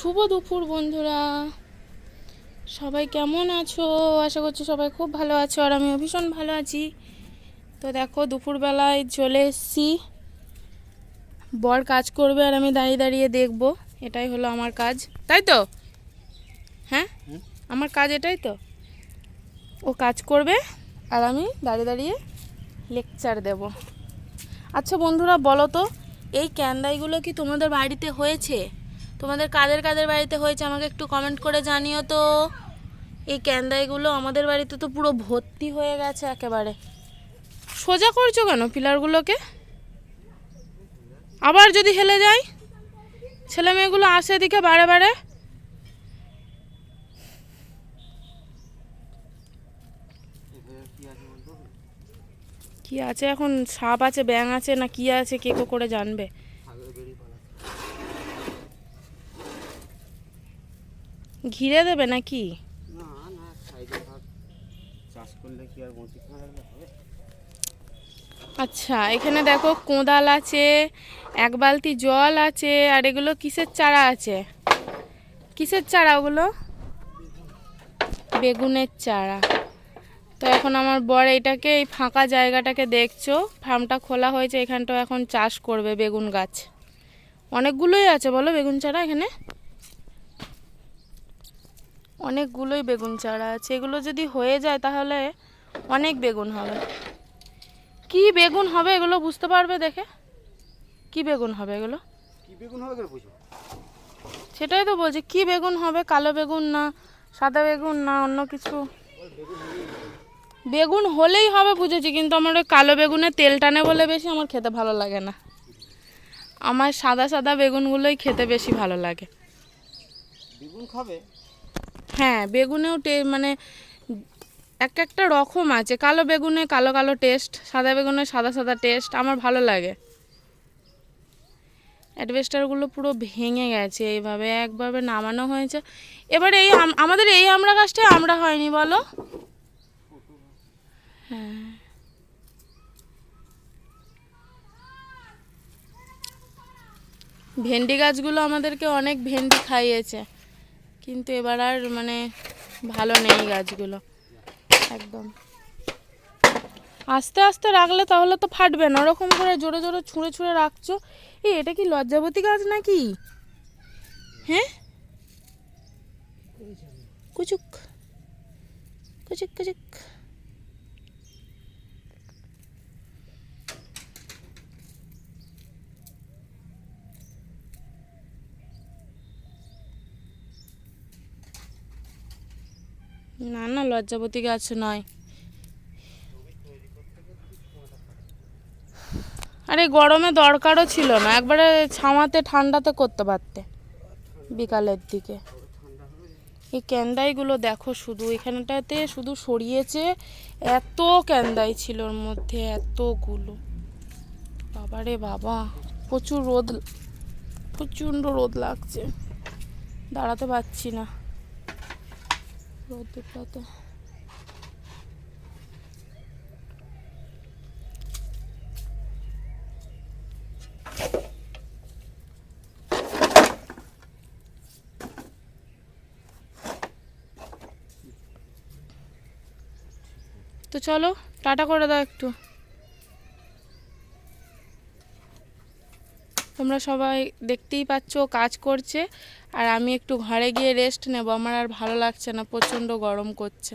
শুভ দুপুর, বন্ধুরা। সবাই কেমন আছো? আশা করছি সবাই খুব ভালো আছো, আর আমিও ভীষণ ভালো আছি। তো দেখো, দুপুরবেলায় চলে এসেছি। বর কাজ করবে আর আমি দাঁড়িয়ে দাঁড়িয়ে দেখব। এটাই হলো আমার কাজ। তাই তো? হ্যাঁ? আমার কাজ এটাই তো? ও কাজ করবে, আর আমি দাঁড়িয়ে দাঁড়িয়ে লেকচার দেব। আচ্ছা বন্ধুরা, বলো তো, এই ক্যান্দাইগুলো কি তোমাদের বাড়িতে হয়েছে? তোমাদের কাদের কাদের বাড়িতে হয়েছে আমাকে একটু কমেন্ট করে জানিও তো। এই ক্যান্দাইগুলো আমাদের বাড়িতে তো পুরো ভর্তি হয়ে গেছে একেবারে। সোজা করছ কেন পিলারগুলোকে? আবার যদি হেলে যায় ছেলে মেয়েগুলো আসে এদিকে বারে বারে। কি আছে এখন? সাপ আছে ব্যাং আছে না কি আছে? কে কো করে জানবে ঘিরে দেবে নাকি না না সাইডে ভাগ চাষ করলে কি আর বঞ্চিত না রাখলে হবে? আচ্ছা এখানে দেখো কোদাল আছে এক বালতি জল আছে আর এগুলো কিসের চারা আছে? কিসের চারা ওগুলো? বেগুনের চারা। তো এখন আমার বর এটাকে এই ফাঁকা জায়গাটাকে দেখছ ফার্মটা খোলা হয়েছে এখানটাও এখন চাষ করবে বেগুন গাছ। অনেকগুলোই আছে বলো বেগুন চারা এখানে? অনেকগুলোই বেগুন চারা আছে। এগুলো যদি হয়ে যায় তাহলে অনেক বেগুন হবে। কি বেগুন হবে এগুলো বুঝতে পারবে দেখে? কি বেগুন হবে এগুলো? কি বেগুন হবে বুঝো সেটাই তো বলছি কি বেগুন হবে? কালো বেগুন না সাদা বেগুন না অন্য কিছু? বেগুন হলেই হবে বুঝেছি কিন্তু আমার ওই কালো বেগুনে তেল টানে বলে বেশি আমার খেতে ভালো লাগে না। আমার সাদা সাদা বেগুনগুলোই খেতে বেশি ভালো লাগে। বেগুন খাবে? হ্যাঁ বেগুনেও টে মানে এক একটা রকম আছে। কালো বেগুনে কালো কালো টেস্ট সাদা বেগুনে সাদা সাদা টেস্ট আমার ভালো লাগে। অ্যাডভেস্টারগুলো পুরো ভেঙে গেছে এইভাবে, একভাবে নামানো হয়েছে। এবারে এই আম- আমাদের এই আমরা গাছটায় আমরা হয়নি, বলো? হ্যাঁ। ভেন্ডি গাছগুলো আমাদেরকে অনেক ভেন্ডি খাইয়েছে। কিন্তু এবার আর মানে ভালো নেই গাছগুলো। একদম। আস্তে আস্তে রাখলে তাহলে তো ফাটবে না। ওরকম করে জোরে জোরে ছুঁড়ে ছুঁড়ে রাখছো। এই এটা কি লজ্জাবতী গাছ নাকি? হ্যাঁ? কুচুক কুচুক কুচুক। না না, লজ্জাবতী গাছ নয়। আরে, গরমে দরকারও ছিল না। একবারে ছামাতে, ঠান্ডাতে করতে পারতে বিকালের দিকে। এই ক্যান্দাইগুলো দেখো শুধু, এখানটাতে শুধু সরিয়েছে এত ক্যান্দাই ছিল ওর মধ্যে, এতগুলো। বাবারে বাবা, প্রচুর রোদ, প্রচণ্ড রোদ লাগছে। দাঁড়াতে পারছি না। রোদটাতে তো চলো টাটা করে দাও একটু। তোমরা সবাই দেখতেই পাচ্ছ কাজ করছে। আর আমি একটু ঘরে গিয়ে রেস্ট নেব। আমার আর ভালো লাগছে না, প্রচণ্ড গরম করছে।